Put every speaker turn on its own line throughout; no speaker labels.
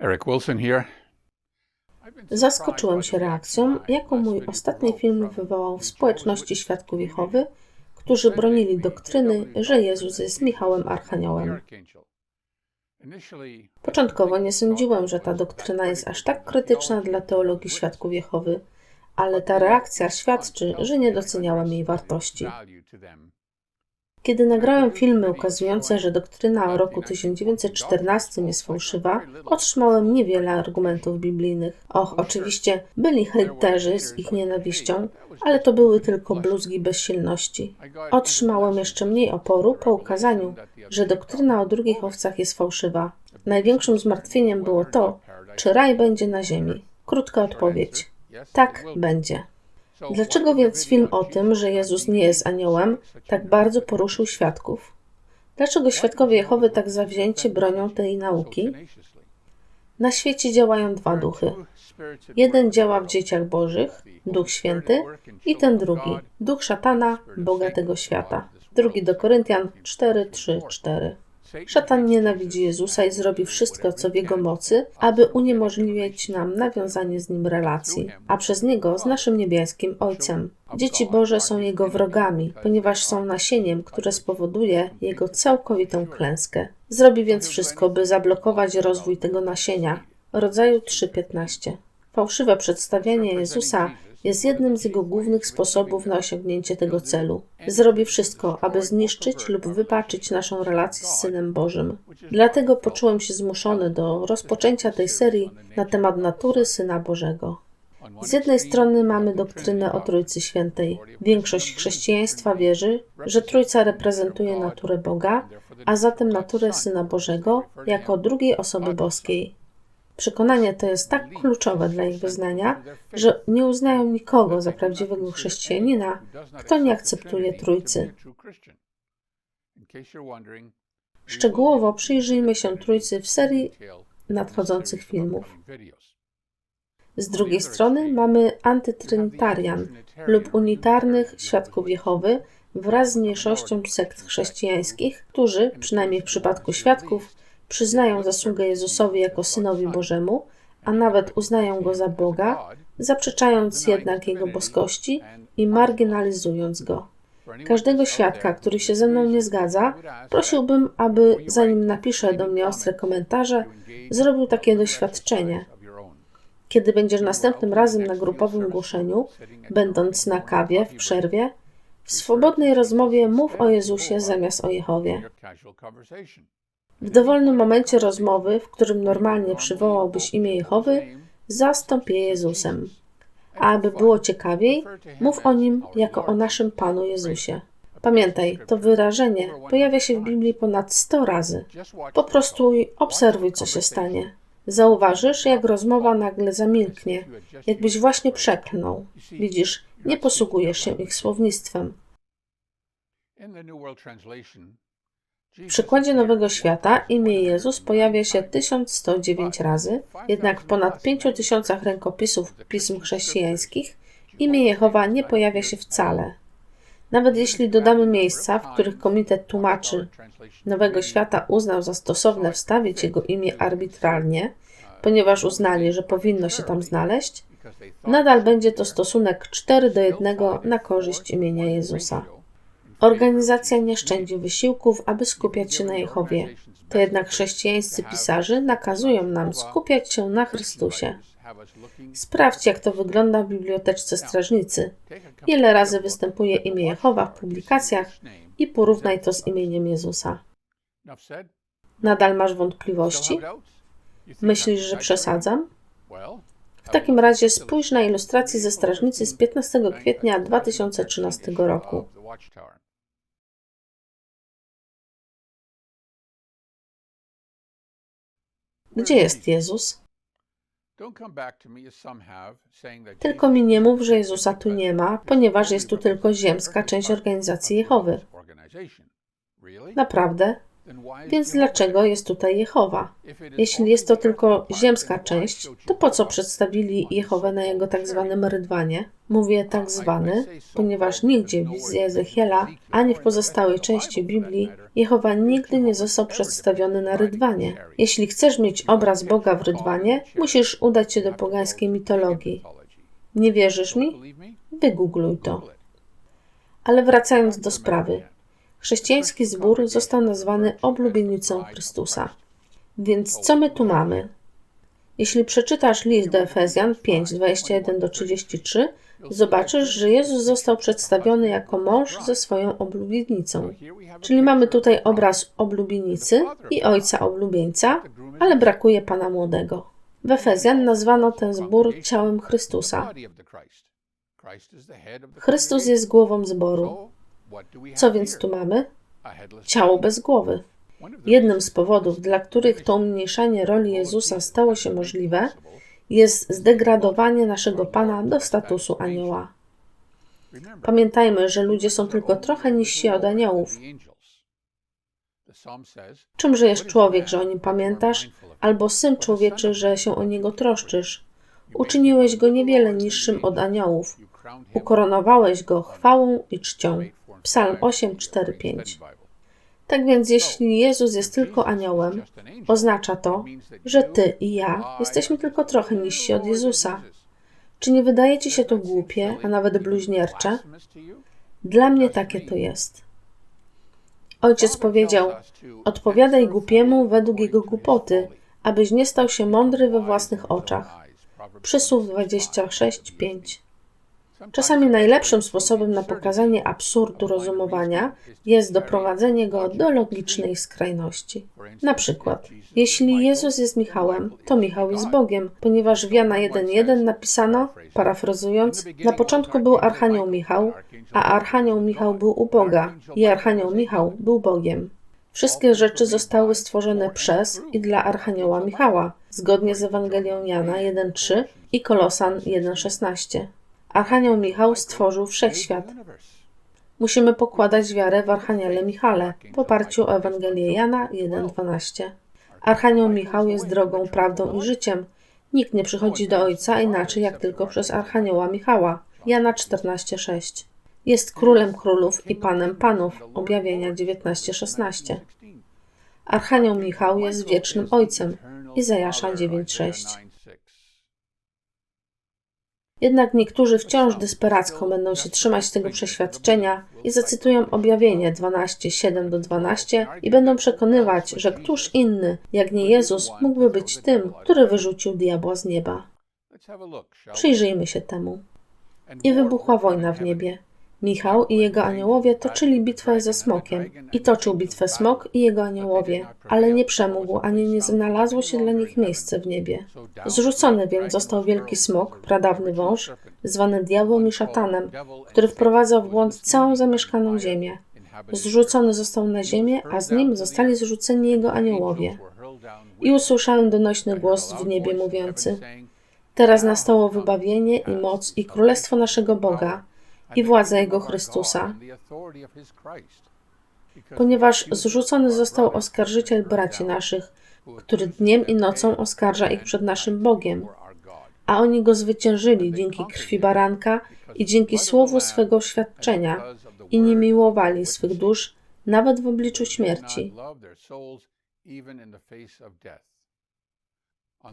Eric Wilson here.
Zaskoczyłem się reakcją, jaką mój ostatni film wywołał w społeczności świadków Jehowy, którzy bronili doktryny, że Jezus jest Michałem Archaniołem. Początkowo nie sądziłem, że ta doktryna jest aż tak krytyczna dla teologii świadków Jehowy, ale ta reakcja świadczy, że nie doceniałem jej wartości. Kiedy nagrałem filmy ukazujące, że doktryna o roku 1914 jest fałszywa, otrzymałem niewiele argumentów biblijnych. Och, oczywiście byli hejterzy z ich nienawiścią, ale to były tylko bluzgi bezsilności. Otrzymałem jeszcze mniej oporu po ukazaniu, że doktryna o drugich owcach jest fałszywa. Największym zmartwieniem było to, czy raj będzie na ziemi. Krótka odpowiedź. Tak będzie. Dlaczego więc film o tym, że Jezus nie jest aniołem, tak bardzo poruszył świadków? Dlaczego świadkowie Jehowy tak zawzięcie bronią tej nauki? Na świecie działają dwa duchy. Jeden działa w dzieciach bożych, Duch Święty, i ten drugi, Duch Szatana, Boga tego świata. Drugi do Koryntian 4, 3, 4. Szatan nienawidzi Jezusa i zrobi wszystko, co w jego mocy, aby uniemożliwić nam nawiązanie z nim relacji, a przez niego z naszym niebieskim Ojcem. Dzieci Boże są jego wrogami, ponieważ są nasieniem, które spowoduje jego całkowitą klęskę. Zrobi więc wszystko, by zablokować rozwój tego nasienia. Rodzaju 3.15. Fałszywe przedstawianie Jezusa jest jednym z jego głównych sposobów na osiągnięcie tego celu. Zrobi wszystko, aby zniszczyć lub wypaczyć naszą relację z Synem Bożym. Dlatego poczułem się zmuszony do rozpoczęcia tej serii na temat natury Syna Bożego. Z jednej strony mamy doktrynę o Trójcy Świętej. Większość chrześcijaństwa wierzy, że Trójca reprezentuje naturę Boga, a zatem naturę Syna Bożego jako drugiej osoby boskiej. Przekonanie to jest tak kluczowe dla ich wyznania, że nie uznają nikogo za prawdziwego chrześcijanina, kto nie akceptuje Trójcy. Szczegółowo przyjrzyjmy się Trójcy w serii nadchodzących filmów. Z drugiej strony mamy antytrinitarian lub unitarnych świadków Jehowy wraz z mniejszością sekt chrześcijańskich, którzy, przynajmniej w przypadku świadków, przyznają zasługę Jezusowi jako Synowi Bożemu, a nawet uznają Go za Boga, zaprzeczając jednak Jego boskości i marginalizując Go. Każdego świadka, który się ze mną nie zgadza, prosiłbym, aby zanim napisze do mnie ostre komentarze, zrobił takie doświadczenie. Kiedy będziesz następnym razem na grupowym głoszeniu, będąc na kawie w przerwie, w swobodnej rozmowie mów o Jezusie zamiast o Jehowie. W dowolnym momencie rozmowy, w którym normalnie przywołałbyś imię Jehowy, zastąp je Jezusem. A aby było ciekawiej, mów o nim jako o naszym Panu Jezusie. Pamiętaj, to wyrażenie pojawia się w Biblii ponad 100 razy. Po prostu obserwuj, co się stanie. Zauważysz, jak rozmowa nagle zamilknie, jakbyś właśnie przeklnął. Widzisz, nie posługujesz się ich słownictwem. W przykładzie Nowego Świata imię Jezus pojawia się 1109 razy, jednak w ponad 5000 rękopisów pism chrześcijańskich imię Jehowa nie pojawia się wcale. Nawet jeśli dodamy miejsca, w których Komitet Tłumaczy Nowego Świata uznał za stosowne wstawić jego imię arbitralnie, ponieważ uznali, że powinno się tam znaleźć, nadal będzie to stosunek 4 do 1 na korzyść imienia Jezusa. Organizacja nie szczędzi wysiłków, aby skupiać się na Jehowie. To jednak chrześcijańscy pisarze nakazują nam skupiać się na Chrystusie. Sprawdź, jak to wygląda w biblioteczce strażnicy. Ile razy występuje imię Jehowa w publikacjach i porównaj to z imieniem Jezusa. Nadal masz wątpliwości? Myślisz, że przesadzam? W takim razie spójrz na ilustrację ze strażnicy z 15 kwietnia 2013 roku. Gdzie jest Jezus? Tylko mi nie mów, że Jezusa tu nie ma, ponieważ jest tu tylko ziemska część organizacji Jehowy. Naprawdę? Więc dlaczego jest tutaj Jehowa? Jeśli jest to tylko ziemska część, to po co przedstawili Jehowę na jego tak zwanym rydwanie? Mówię tak zwany, ponieważ nigdzie w wizji Ezechiela, ani w pozostałej części Biblii Jehowa nigdy nie został przedstawiony na rydwanie. Jeśli chcesz mieć obraz Boga w rydwanie, musisz udać się do pogańskiej mitologii. Nie wierzysz mi? Wygoogluj to. Ale wracając do sprawy. Chrześcijański zbór został nazwany oblubienicą Chrystusa. Więc co my tu mamy? Jeśli przeczytasz list do Efezjan 5, 21 33, zobaczysz, że Jezus został przedstawiony jako mąż ze swoją oblubienicą. Czyli mamy tutaj obraz oblubienicy i ojca oblubieńca, ale brakuje pana młodego. W Efezjan nazwano ten zbór ciałem Chrystusa. Chrystus jest głową zboru. Co więc tu mamy? Ciało bez głowy. Jednym z powodów, dla których to umniejszanie roli Jezusa stało się możliwe, jest zdegradowanie naszego Pana do statusu anioła. Pamiętajmy, że ludzie są tylko trochę niżsi od aniołów. Czymże jest człowiek, że o nim pamiętasz, albo syn człowieczy, że się o niego troszczysz? Uczyniłeś go niewiele niższym od aniołów. Ukoronowałeś go chwałą i czcią. Psalm 8, 4, 5. Tak więc, jeśli Jezus jest tylko aniołem, oznacza to, że ty i ja jesteśmy tylko trochę niżsi od Jezusa. Czy nie wydaje ci się to głupie, a nawet bluźniercze? Dla mnie takie to jest. Ojciec powiedział: Odpowiadaj głupiemu według jego głupoty, abyś nie stał się mądry we własnych oczach. Przysłów 26:5. Czasami najlepszym sposobem na pokazanie absurdu rozumowania jest doprowadzenie go do logicznej skrajności. Na przykład, jeśli Jezus jest Michałem, to Michał jest Bogiem, ponieważ w Jana 1.1 napisano, parafrazując, na początku był Archanioł Michał, a Archanioł Michał był u Boga i Archanioł Michał był Bogiem. Wszystkie rzeczy zostały stworzone przez i dla Archanioła Michała, zgodnie z Ewangelią Jana 1.3 i Kolosan 1.16. Archanioł Michał stworzył wszechświat. Musimy pokładać wiarę w Archaniele Michale w oparciu o Ewangelię Jana 1.12. Archanioł Michał jest drogą, prawdą i życiem. Nikt nie przychodzi do Ojca inaczej jak tylko przez Archanioła Michała. Jana 14:6. Jest królem królów i panem panów. Objawienia 19:16. Archanioł Michał jest wiecznym ojcem. Izajasza 9:6. Jednak niektórzy wciąż desperacko będą się trzymać tego przeświadczenia i zacytują objawienie 12, 7 do 12 i będą przekonywać, że któż inny, jak nie Jezus, mógłby być tym, który wyrzucił diabła z nieba. Przyjrzyjmy się temu. I wybuchła wojna w niebie. Michał i jego aniołowie toczyli bitwę ze smokiem. I toczył bitwę smok i jego aniołowie, ale nie przemógł, ani nie znalazło się dla nich miejsce w niebie. Zrzucony więc został wielki smok, pradawny wąż, zwany diabłem i szatanem, który wprowadzał w błąd całą zamieszkaną ziemię. Zrzucony został na ziemię, a z nim zostali zrzuceni jego aniołowie. I usłyszałem donośny głos w niebie mówiący: Teraz nastało wybawienie i moc i królestwo naszego Boga i władza Jego Chrystusa, ponieważ zrzucony został oskarżyciel braci naszych, który dniem i nocą oskarża ich przed naszym Bogiem, a oni go zwyciężyli dzięki krwi baranka i dzięki słowu swego oświadczenia i nie miłowali swych dusz nawet w obliczu śmierci.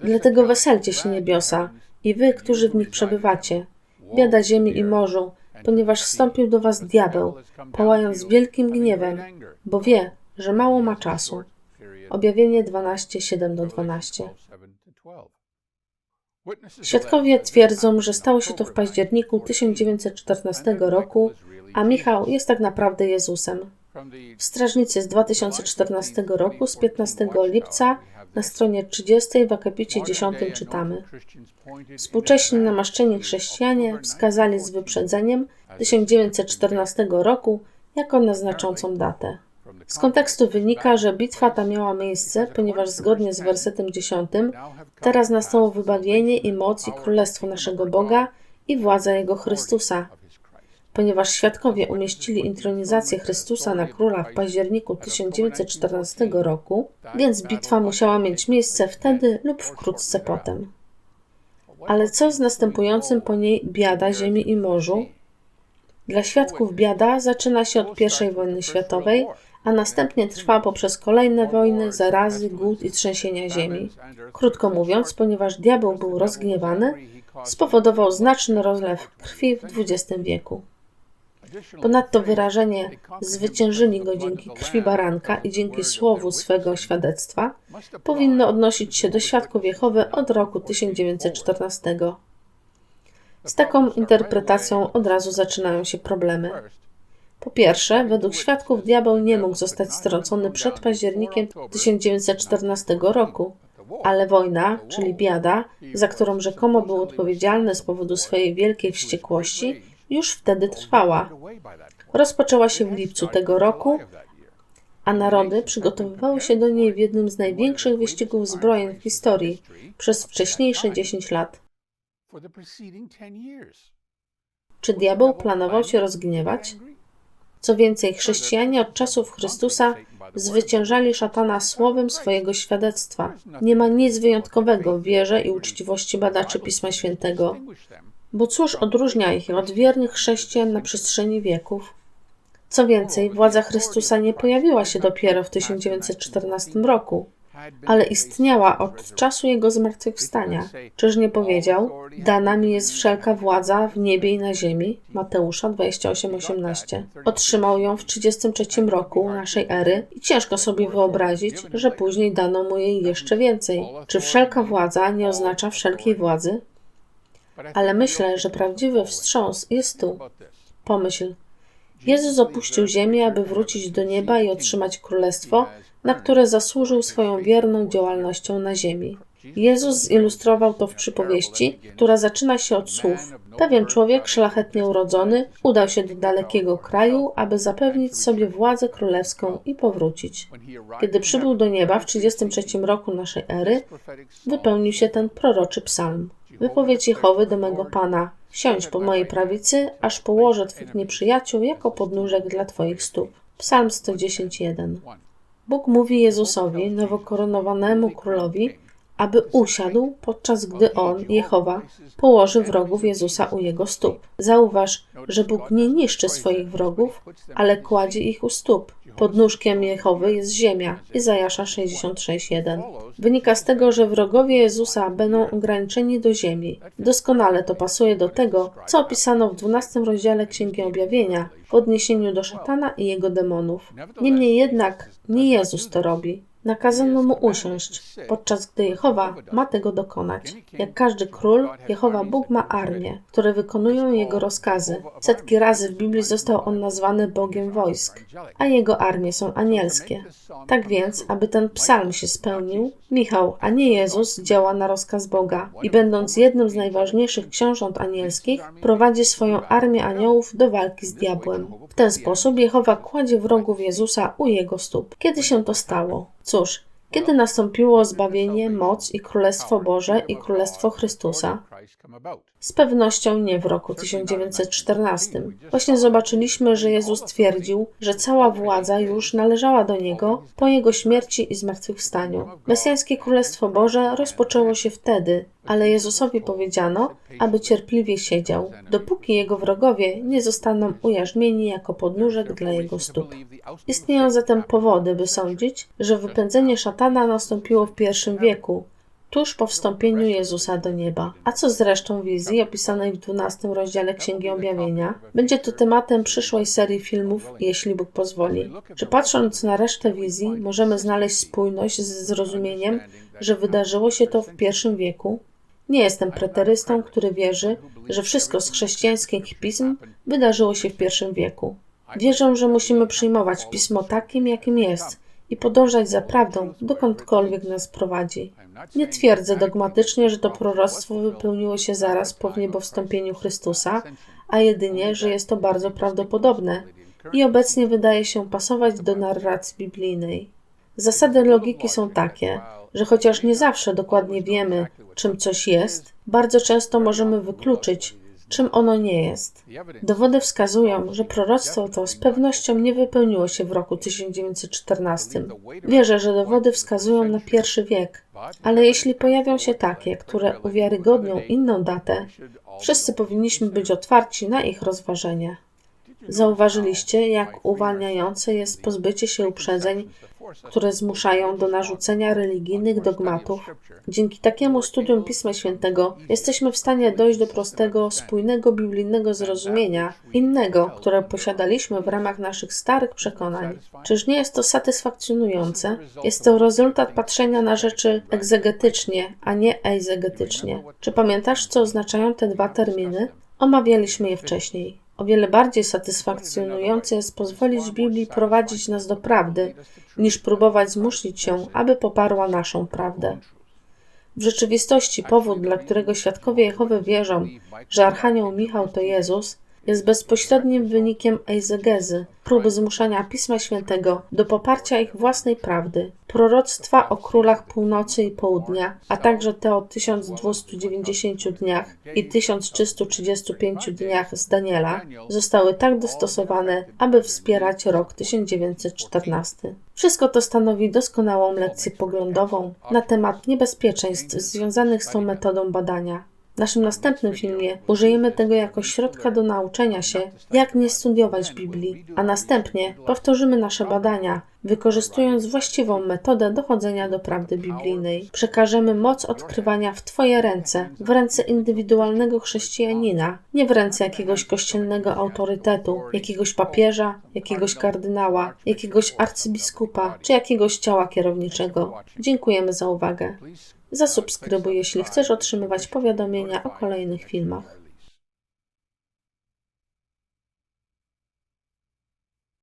Dlatego weselcie się niebiosa i wy, którzy w nich przebywacie, biada ziemi i morzu, ponieważ wstąpił do was diabeł, pałając wielkim gniewem, bo wie, że mało ma czasu. Objawienie 12, 7 do 12. Świadkowie twierdzą, że stało się to w październiku 1914 roku, a Michał jest tak naprawdę Jezusem. Strażnicy z 2014 roku, z 15 lipca, na stronie 30 w akapicie 10 czytamy: Współcześni namaszczeni chrześcijanie wskazali z wyprzedzeniem 1914 roku jako na znaczącą datę. Z kontekstu wynika, że bitwa ta miała miejsce, ponieważ zgodnie z wersetem 10 teraz nastało wybawienie i moc i królestwo naszego Boga i władza Jego Chrystusa. Ponieważ świadkowie umieścili intronizację Chrystusa na króla w październiku 1914 roku, więc bitwa musiała mieć miejsce wtedy lub wkrótce potem. Ale co z następującym po niej biada ziemi i morzu? Dla świadków biada zaczyna się od I wojny światowej, a następnie trwa poprzez kolejne wojny, zarazy, głód i trzęsienia ziemi. Krótko mówiąc, ponieważ diabeł był rozgniewany, spowodował znaczny rozlew krwi w XX wieku. Ponadto wyrażenie zwyciężyli go dzięki krwi baranka i dzięki słowu swego świadectwa powinno odnosić się do świadków Jehowy od roku 1914. Z taką interpretacją od razu zaczynają się problemy. Po pierwsze, według świadków diabeł nie mógł zostać strącony przed październikiem 1914 roku, ale wojna, czyli biada, za którą rzekomo był odpowiedzialny z powodu swojej wielkiej wściekłości, już wtedy trwała. Rozpoczęła się w lipcu tego roku, a narody przygotowywały się do niej w jednym z największych wyścigów zbrojeń w historii przez wcześniejsze 10 lat. Czy diabeł planował się rozgniewać? Co więcej, chrześcijanie od czasów Chrystusa zwyciężali szatana słowem swojego świadectwa. Nie ma nic wyjątkowego w wierze i uczciwości badaczy Pisma Świętego. Bo cóż odróżnia ich od wiernych chrześcijan na przestrzeni wieków? Co więcej, władza Chrystusa nie pojawiła się dopiero w 1914 roku, ale istniała od czasu jego zmartwychwstania. Czyż nie powiedział: Dana mi jest wszelka władza w niebie i na ziemi? Mateusza 28:18. Otrzymał ją w 33 roku naszej ery i ciężko sobie wyobrazić, że później dano mu jej jeszcze więcej. Czy wszelka władza nie oznacza wszelkiej władzy? Ale myślę, że prawdziwy wstrząs jest tu. Pomyśl. Jezus opuścił ziemię, aby wrócić do nieba i otrzymać królestwo, na które zasłużył swoją wierną działalnością na ziemi. Jezus zilustrował to w przypowieści, która zaczyna się od słów: Pewien człowiek, szlachetnie urodzony, udał się do dalekiego kraju, aby zapewnić sobie władzę królewską i powrócić. Kiedy przybył do nieba w 33 roku naszej ery, wypełnił się ten proroczy psalm. Wypowiedź Jehowy do mego Pana: Siądź po mojej prawicy, aż położę Twych nieprzyjaciół jako podnóżek dla Twoich stóp. Psalm 110:1. Bóg mówi Jezusowi, nowokoronowanemu królowi, aby usiadł, podczas gdy on, Jehowa, położy wrogów Jezusa u jego stóp. Zauważ, że Bóg nie niszczy swoich wrogów, ale kładzie ich u stóp. Podnóżkiem Jehowy jest ziemia. Izajasza 66:1. Wynika z tego, że wrogowie Jezusa będą ograniczeni do ziemi. Doskonale to pasuje do tego, co opisano w 12 rozdziale Księgi Objawienia w odniesieniu do szatana i jego demonów. Niemniej jednak nie Jezus to robi. Nakazano mu usiąść, podczas gdy Jehowa ma tego dokonać. Jak każdy król, Jehowa Bóg ma armię, które wykonują jego rozkazy. Setki razy w Biblii został on nazwany Bogiem wojsk, a jego armie są anielskie. Tak więc, aby ten psalm się spełnił, Michał, a nie Jezus, działa na rozkaz Boga i będąc jednym z najważniejszych książąt anielskich, prowadzi swoją armię aniołów do walki z diabłem. Ten sposób Jehowa kładzie wrogów Jezusa u jego stóp. Kiedy się to stało? Cóż, kiedy nastąpiło zbawienie, moc i Królestwo Boże i Królestwo Chrystusa? Z pewnością nie w roku 1914. Właśnie zobaczyliśmy, że Jezus twierdził, że cała władza już należała do Niego po Jego śmierci i zmartwychwstaniu. Mesjańskie Królestwo Boże rozpoczęło się wtedy, ale Jezusowi powiedziano, aby cierpliwie siedział, dopóki Jego wrogowie nie zostaną ujarzmieni jako podnóżek dla Jego stóp. Istnieją zatem powody, by sądzić, że wypędzenie szatana nastąpiło w pierwszym wieku, tuż po wstąpieniu Jezusa do nieba. A co z resztą wizji opisanej w 12 rozdziale Księgi Objawienia? Będzie to tematem przyszłej serii filmów, jeśli Bóg pozwoli. Czy patrząc na resztę wizji, możemy znaleźć spójność z zrozumieniem, że wydarzyło się to w pierwszym wieku? Nie jestem preterystą, który wierzy, że wszystko z chrześcijańskich pism wydarzyło się w pierwszym wieku. Wierzę, że musimy przyjmować pismo takim, jakim jest i podążać za prawdą, dokądkolwiek nas prowadzi. Nie twierdzę dogmatycznie, że to proroctwo wypełniło się zaraz po wniebowstąpieniu Chrystusa, a jedynie, że jest to bardzo prawdopodobne i obecnie wydaje się pasować do narracji biblijnej. Zasady logiki są takie, że chociaż nie zawsze dokładnie wiemy, czym coś jest, bardzo często możemy wykluczyć, czym ono nie jest. Dowody wskazują, że proroctwo to z pewnością nie wypełniło się w roku 1914. Wierzę, że dowody wskazują na pierwszy wiek, ale jeśli pojawią się takie, które uwiarygodnią inną datę, wszyscy powinniśmy być otwarci na ich rozważenie. Zauważyliście, jak uwalniające jest pozbycie się uprzedzeń, które zmuszają do narzucenia religijnych dogmatów. Dzięki takiemu studium Pisma Świętego jesteśmy w stanie dojść do prostego, spójnego biblijnego zrozumienia, innego, które posiadaliśmy w ramach naszych starych przekonań. Czyż nie jest to satysfakcjonujące? Jest to rezultat patrzenia na rzeczy egzegetycznie, a nie eizegetycznie. Czy pamiętasz, co oznaczają te dwa terminy? Omawialiśmy je wcześniej. O wiele bardziej satysfakcjonujące jest pozwolić Biblii prowadzić nas do prawdy, niż próbować zmusić ją, aby poparła naszą prawdę. W rzeczywistości powód, dla którego świadkowie Jehowy wierzą, że Archanioł Michał to Jezus, jest bezpośrednim wynikiem eisegezy, próby zmuszania Pisma Świętego do poparcia ich własnej prawdy. Proroctwa o królach północy i południa, a także te o 1290 dniach i 1335 dniach z Daniela zostały tak dostosowane, aby wspierać rok 1914. Wszystko to stanowi doskonałą lekcję poglądową na temat niebezpieczeństw związanych z tą metodą badania. W naszym następnym filmie użyjemy tego jako środka do nauczenia się, jak nie studiować Biblii, a następnie powtórzymy nasze badania, wykorzystując właściwą metodę dochodzenia do prawdy biblijnej. Przekażemy moc odkrywania w Twoje ręce, w ręce indywidualnego chrześcijanina, nie w ręce jakiegoś kościelnego autorytetu, jakiegoś papieża, jakiegoś kardynała, jakiegoś arcybiskupa czy jakiegoś ciała kierowniczego. Dziękujemy za uwagę. Zasubskrybuj, jeśli chcesz otrzymywać powiadomienia o kolejnych filmach.